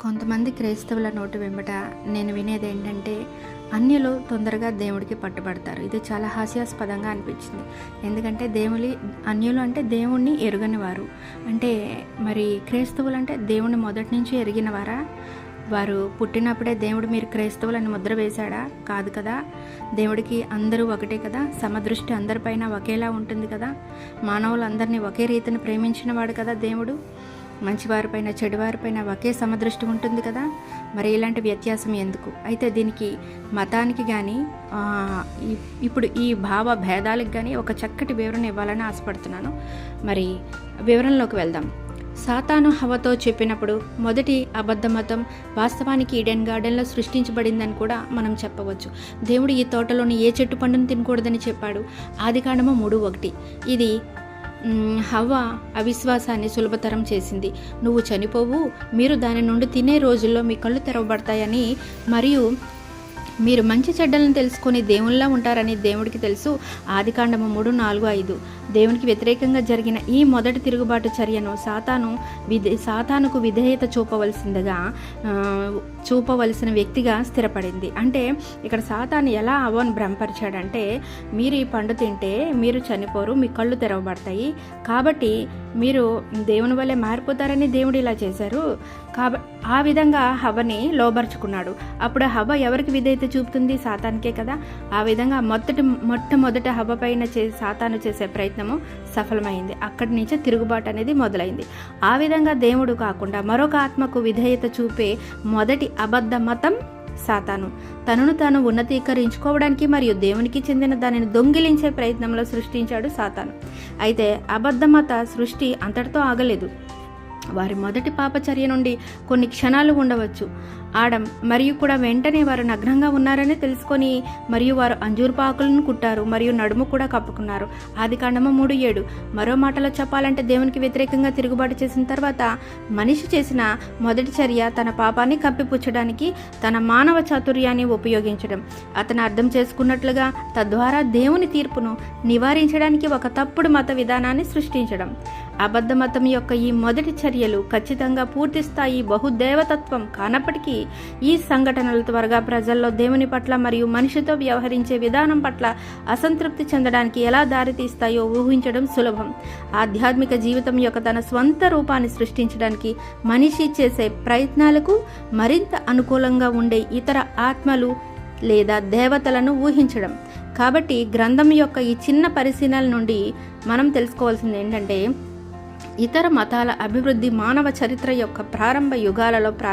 కొంతమంది క్రైస్తవుల నోటి వెంబట నేను వినేది ఏంటంటే అన్యులు తొందరగా దేవుడికి పట్టుబడతారు. ఇది చాలా హాస్యాస్పదంగా అనిపించింది. ఎందుకంటే దేవుని అన్యులు అంటే దేవుణ్ణి ఎరుగని వారు. అంటే మరి క్రైస్తవులు అంటే దేవుణ్ణి మొదటి నుంచి ఎరిగిన వారా? వారు పుట్టినప్పుడే దేవుడు మీరు క్రైస్తవులని ముద్ర వేశాడా? కాదు కదా. దేవుడికి అందరూ ఒకటే కదా. సమదృష్టి అందరిపైన ఒకేలా ఉంటుంది కదా. మానవులందరినీ ఒకే రీతిని ప్రేమించిన వాడు కదా దేవుడు. మంచివారిపైన చెడువారిపైన ఒకే సమదృష్టి ఉంటుంది కదా? మరి ఇలాంటి వ్యత్యాసం ఎందుకు? అయితే దీనికి మతానికి కానీ ఇప్పుడు ఈ భావ భేదాలకు కానీ ఒక చక్కటి వివరణ ఇవ్వాలని ఆశపడుతున్నాను. మరి వివరణలోకి వెళ్దాం. సాతాను హవతో చెప్పినప్పుడు మొదటి అబద్ధ మతం వాస్తవానికి ఈడెన్ గార్డెన్లో సృష్టించబడిందని కూడా మనం చెప్పవచ్చు. దేవుడు ఈ తోటలోని ఏ చెట్టు పండును తినకూడదని చెప్పాడు? ఆది కాండము మూడు ఒకటి. ఇది హవ్వ అవిశ్వాసాన్ని సులభతరం చేసింది. నువ్వు చనిపోవు మీరు దాని నుండి తినే రోజుల్లో మీ కళ్ళు తెరవబడతాయని మరియు మీరు మంచి చెడ్డలను తెలుసుకొని దేవుళ్ళ ఉంటారని దేవుడికి తెలుసు. ఆదికాండము మూడు నాలుగు ఐదు. దేవునికి వ్యతిరేకంగా జరిగిన ఈ మొదటి తిరుగుబాటు చర్యను సాతాను విధే సాతానుకు విధేయత చూపవలసిందిగా చూపవలసిన వ్యక్తిగా స్థిరపడింది. అంటే ఇక్కడ సాతాను ఎలా అవన్ భ్రమపరిచాడంటే మీరు ఈ పండు తింటే మీరు చనిపోరు మీ కళ్ళు తెరవబడతాయి. కాబట్టి మీరు దేవుని వల్లే మారిపోతారని దేవుడు ఇలా చేశారు. కాబ ఆ విధంగా హవని లోబరుచుకున్నాడు. అప్పుడు హవ ఎవరికి విధేయత చూపుతుంది సాతానికే కదా. ఆ విధంగా మొదటి మొట్టమొదట హవ పైన చే సాతాను చేసే ప్రయత్నము సఫలమైంది. అక్కడి నుంచే తిరుగుబాటు అనేది మొదలైంది. ఆ విధంగా దేవుడు కాకుండా మరొక ఆత్మకు విధేయత చూపే మొదటి అబద్ధ మతం సాతాను. తనను తాను ఉన్నతీకరించుకోవడానికి మరియు దేవునికి చెందిన దానిని దొంగిలించే ప్రయత్నంలో సృష్టించాడు సాతాను. అయితే అబద్ధమత సృష్టి అంతటితో ఆగలేదు. వారి మొదటి పాపచర్య నుండి కొన్ని క్షణాలు ఉండవచ్చు. ఆడం మరియు కూడా వెంటనే వారు నగ్నంగా ఉన్నారని తెలుసుకొని మరియు వారు అంజూరు పాకులను కుట్టారు మరియు నడుము కూడా కప్పుకున్నారు. ఆది కాండము మూడు ఏడు. మరో మాటలో చెప్పాలంటే దేవునికి వ్యతిరేకంగా తిరుగుబాటు చేసిన తర్వాత మనిషి చేసిన మొదటి చర్య తన పాపాన్ని కప్పిపుచ్చడానికి తన మానవ చాతుర్యాన్ని ఉపయోగించడం. అతను అర్థం చేసుకున్నట్లుగా తద్వారా దేవుని తీర్పును నివారించడానికి ఒక తప్పుడు మత విధానాన్ని సృష్టించడం. అబద్ధమతం యొక్క ఈ మొదటి చర్యలు ఖచ్చితంగా పూర్తిస్థాయి బహుదేవతత్వం కానప్పటికీ ఈ సంఘటనల త్వరగా ప్రజల్లో దేవుని పట్ల మరియు మనిషితో వ్యవహరించే విధానం పట్ల అసంతృప్తి చెందడానికి ఎలా దారితీస్తాయో ఊహించడం సులభం. ఆధ్యాత్మిక జీవితం యొక్క తన స్వంత రూపాన్ని సృష్టించడానికి మనిషి చేసే ప్రయత్నాలకు మరింత అనుకూలంగా ఉండే ఇతర ఆత్మలు లేదా దేవతలను ఊహించడం. కాబట్టి గ్రంథం యొక్క ఈ చిన్న పరిశీలన నుండి మనం తెలుసుకోవాల్సింది ఏంటంటే ఇతర మతాల అభివృద్ధి మానవ చరిత్ర యొక్క ప్రారంభ యుగాలలో ప్రారంభ